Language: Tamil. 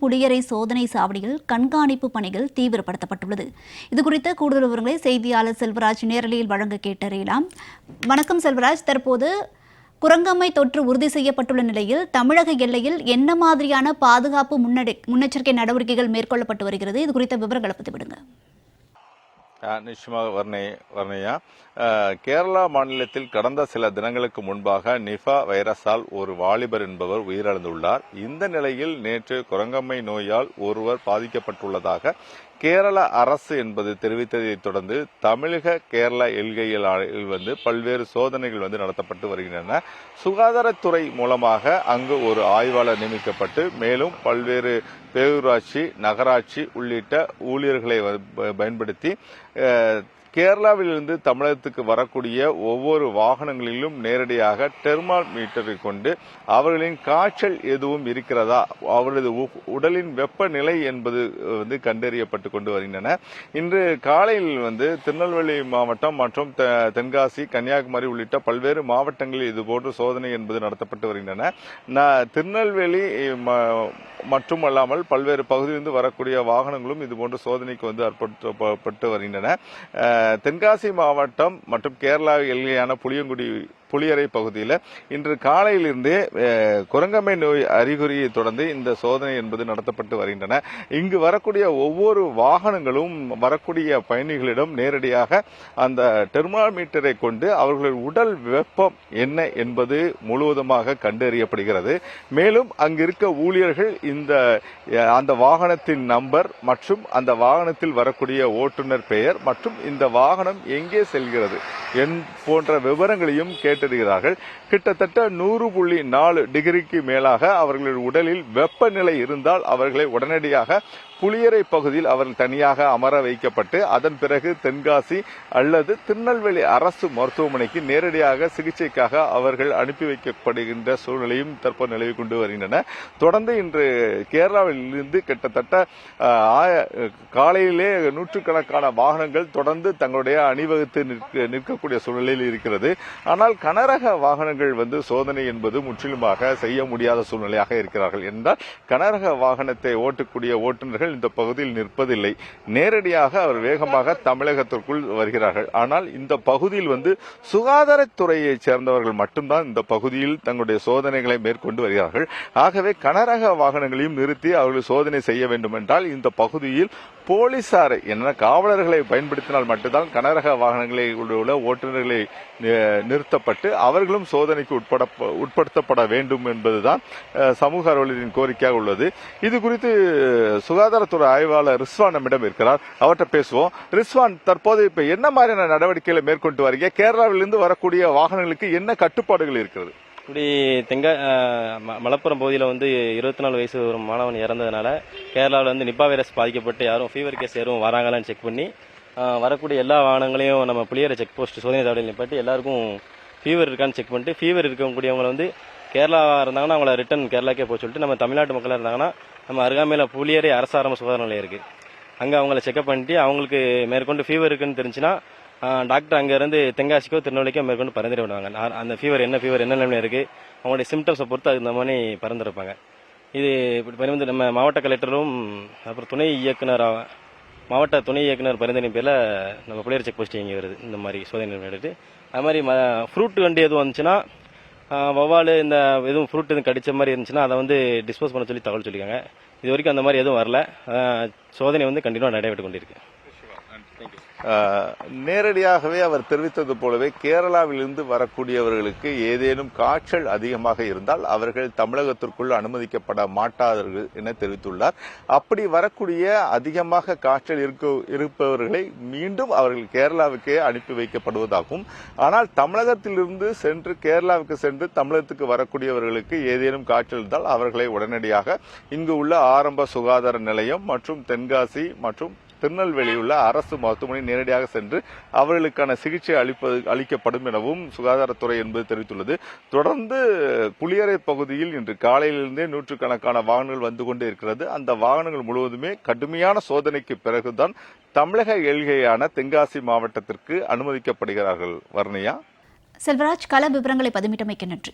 புளியரை சோதனை சாவடியில் கண்காணிப்பு பணிகள் தீவிரப்படுத்தப்பட்டுள்ளது. இதுகுறித்த கூடுதல் விவரங்களை செய்தியாளர் செல்வராஜ் நேரலையில் வழங்க கேட்டறியலாம். வணக்கம் செல்வராஜ். தற்போது குரங்கம்மை தொற்று உறுதி செய்யப்பட்டுள்ள நிலையில் தமிழக எல்லையில் என்ன மாதிரியான பாதுகாப்பு முன்னெடு முன்னெச்சரிக்கை நடவடிக்கைகள் மேற்கொள்ளப்பட்டு வருகிறது? இது குறித்த விவரங்களை பற்றி விடுங்க நிச்சயமாக வர்ணை வர்ணையா. கேரளா மாநிலத்தில் கடந்த சில தினங்களுக்கு முன்பாக நிஃபா வைரஸால் ஒரு வாலிபர் என்பவர் உயிரிழந்துள்ளார். இந்த நிலையில் நேற்று குரங்கம்மை நோயால் ஒருவர் பாதிக்கப்பட்டுள்ளதாக கேரள அரசு என்பது தெரிவித்ததைத் தொடர்ந்து தமிழக கேரள எல்கையில் வந்து பல்வேறு சோதனைகள் வந்து நடத்தப்பட்டு வருகின்றன. சுகாதாரத்துறை மூலமாக அங்கு ஒரு ஆய்வாளர் நியமிக்கப்பட்டு மேலும் பல்வேறு பேரூராட்சி நகராட்சி உள்ளிட்ட ஊழியர்களை வ- பயன்படுத்தி கேரளாவிலிருந்து தமிழகத்துக்கு வரக்கூடிய ஒவ்வொரு வாகனங்களிலும் நேரடியாக டெர்மால் மீட்டரை கொண்டு அவர்களின் காய்ச்சல் எதுவும் இருக்கிறதா? அவரது உ- உடலின் வெப்பநிலை என்பது வந்து கண்டறியப்பட்டு கொண்டு வருகின்றன. இன்று காலையில் வந்து திருநெல்வேலி மாவட்டம் மற்றும் தெ- தென்காசி கன்னியாகுமரி உள்ளிட்ட பல்வேறு மாவட்டங்களில் இதுபோன்ற சோதனை என்பது நடத்தப்பட்டு வருகின்றன. திருநெல்வேலி ம- மட்டுமல்லாமல் பல்வேறு பகுதியிலிருந்து வரக்கூடிய வாகனங்களும் இதுபோன்ற சோதனைக்கு வந்து அற்படுத்தப்பட்டு வருகின்றன. தென்காசி மாவட்டம் மற்றும் கேரளா எல்லையான புளியங்குடி புளியரை பகுதியில் இன்று காலையிலிருந்தே குரங்கம்மை நோய் அறிகுறியை தொடர்ந்து இந்த சோதனை என்பது நடத்தப்பட்டு வருகின்றன. இங்கு வரக்கூடிய ஒவ்வொரு வாகனங்களும் வரக்கூடிய பயணிகளிடம் நேரடியாக அந்த டெர்மாமீட்டரை கொண்டு அவர்களின் உடல் வெப்பம் என்ன என்பது முழுவதுமாக கண்டறியப்படுகிறது. மேலும் அங்கு இருக்க ஊழியர்கள் இந்த அந்த வாகனத்தின் நம்பர் மற்றும் அந்த வாகனத்தில் வரக்கூடிய ஓட்டுநர் பெயர் மற்றும் இந்த வாகனம் எங்கே செல்கிறது என் போன்ற விவரங்களையும் கேட்டறிகிறார்கள். கிட்டத்தட்ட நூறு புள்ளி நாலு டிகிரிக்கு மேலாக அவர்களின் உடலில் வெப்பநிலை இருந்தால் அவர்களை உடனடியாக புளியரை பகுதியில் அவர்கள் தனியாக அமர வைக்கப்பட்டு அதன் பிறகு தென்காசி அல்லது திருநெல்வேலி அரசு மருத்துவமனைக்கு நேரடியாக சிகிச்சைக்காக அவர்கள் அனுப்பி வைக்கப்படுகின்ற சூழ்நிலையும் தற்போது நிலவி கொண்டு வருகின்றன. தொடர்ந்து இன்று கேரளாவிலிருந்து கிட்டத்தட்ட ஆய- காலையிலே நூற்றுக்கணக்கான வாகனங்கள் தொடர்ந்து தங்களுடைய அணிவகுத்து நிற்க- நிற்கக்கூடிய சூழ்நிலையில் இருக்கிறது. ஆனால் கனரக வாகனங்கள் வந்து சோதனை என்பது முற்றிலுமாக செய்ய முடியாத சூழ்நிலையாக இருக்கிறார்கள் என்றால் கனரக வாகனத்தை ஓட்டக்கூடிய ஓட்டுநர்கள் இந்த பகுதியில் நிற்பதில்லை. நேரடியாக அவர் வேகமாக தமிழகத்திற்குள் வருகிறார்கள். ஆனால் இந்த பகுதியில் வந்து சுகாதாரத்துறையைச் சேர்ந்தவர்கள் மட்டும்தான் இந்த பகுதியில் தங்களுடைய சோதனைகளை மேற்கொண்டு வருகிறார்கள். ஆகவே கனரக வாகனங்களையும் நிறுத்தி அவர்கள் சோதனை செய்ய வேண்டும் என்றால் இந்த பகுதியில் போலீசாரை என்ன காவலர்களை பயன்படுத்தினால் மட்டும்தான் கனரக வாகனங்களை உள்ள ஓட்டுநர்களை நிறுத்தப்பட்டு அவர்களும் சோதனைக்கு உட்பட உட்படுத்தப்பட வேண்டும் என்பதுதான் சமூக அலுவலரின் கோரிக்கையாக உள்ளது. இது குறித்து சுகாதாரத்துறை ஆய்வாளர் ரிஸ்வான் நம்மிடம் இருக்கிறார். அவர்கிட்ட பேசுவோம். ரிஸ்வான் தற்போது இப்ப என்ன மாதிரியான நடவடிக்கைகளை மேற்கொண்டு வரீங்க? கேரளாவிலிருந்து வரக்கூடிய வாகனங்களுக்கு என்ன கட்டுப்பாடுகள் இருக்கிறது? இப்படி தெங்க ம- மலப்புரம் பகுதியில் வந்து இருபத்தி நாலு வயசு ஒரு மாணவன் இறந்ததுனால கேரளாவில் வந்து நிப்பா வைரஸ் பாதிக்கப்பட்டு யாரும் ஃபீவர் கேஸ் யாரும் வராங்களான்னு செக் பண்ணி வரக்கூடிய எல்லா வாகனங்களையும் நம்ம புளியரை செக் போஸ்ட் சோதனை சாவடியில் நிப்பாட்டி எல்லாருக்கும் ஃபீவர் இருக்கான்னு செக் பண்ணிட்டு ஃபீவர் இருக்கக்கூடியவங்களை வந்து கேரளா இருந்தாங்கன்னா அவங்கள ரிட்டன் கேரளாக்கே போக சொல்லிட்டு நம்ம தமிழ்நாட்டு மக்களாக இருந்தாங்கன்னா நம்ம அருகாமையில் புளியரை அரசு ஆரம்ப சுகாதார நிலையம் இருக்குது அங்கே அவங்கள செக்அப் பண்ணிட்டு அவங்களுக்கு மேற்கொண்டு ஃபீவர் இருக்குன்னு தெரிஞ்சுன்னா டாக்டர் அங்கேருந்து தென்காசிக்கோ திருநெல்வேலிக்கோ மேற்கொண்டு பரிந்துரை விடுவாங்க அந்த ஃபீவர் என்ன ஃபீவர் என்ன நிலைமை இருக்குது அவங்களுடைய சிம்டம்ஸை பொறுத்து அதுக்கு மாதிரி பரிந்துரைப்பாங்க இது இப்படி பரிந்து நம்ம மாவட்ட கலெக்டரும் அப்புறம் துணை இயக்குனர் மாவட்ட துணை இயக்குனர் பரிந்துரை பேரில் நம்ம புளியர் செக் போஸ்ட் இங்கே வருது. இந்த மாதிரி சோதனை எடுத்து அது மாதிரி ஃப்ரூட் வண்டி எதுவும் வந்துச்சுன்னா ஆஹ், வௌவால் இந்த எதுவும் ஃப்ரூட் எதுவும் கடிச்ச மாதிரி இருந்துச்சுன்னா அதை வந்து டிஸ்போஸ் பண்ண சொல்லி தகவல் சொல்லியிருக்காங்க. இது வரைக்கும் அந்த மாதிரி எதுவும் வரல. சோதனை வந்து கண்டினியூவாக நடைபெற்று கொண்டிருக்கு. நேரடியாகவே அவர் தெரிவித்தது போலவே கேரளாவிலிருந்து வரக்கூடியவர்களுக்கு ஏதேனும் காய்ச்சல் அதிகமாக இருந்தால் அவர்கள் தமிழகத்திற்குள் அனுமதிக்கப்பட மாட்டார்கள் என தெரிவித்துள்ளார். அப்படி வரக்கூடிய அதிகமாக காய்ச்சல் இருக்க இருப்பவர்களை மீண்டும் அவர்கள் கேரளாவுக்கே அனுப்பி வைக்கப்படுவதாகவும் ஆனால் தமிழகத்திலிருந்து சென்று கேரளாவுக்கு சென்று தமிழகத்துக்கு வரக்கூடியவர்களுக்கு ஏதேனும் காய்ச்சல் இருந்தால் அவர்களை உடனடியாக இங்கு உள்ள ஆரம்ப சுகாதார நிலையம் மற்றும் தென்காசி மற்றும் திருநெல்வேலியில் உள்ள அரசு மருத்துவமனை நேரடியாக சென்று அவர்களுக்கான சிகிச்சை அளிப்பது அளிக்கப்படும் எனவும் சுகாதாரத்துறை என்பது தெரிவித்துள்ளது. தொடர்ந்து புளியரை பகுதியில் இன்று காலையிலிருந்தே நூற்றுக்கணக்கான வாகனங்கள் வந்து கொண்டே இருக்கிறது. அந்த வாகனங்கள் முழுவதுமே கடுமையான சோதனைக்கு பிறகுதான் தமிழக எல்கையான தென்காசி மாவட்டத்திற்கு அனுமதிக்கப்படுகிறார்கள். வர்ணியா? செல்வராஜ் கள விவரங்களை பதிவிட்டமைக்க நன்றி.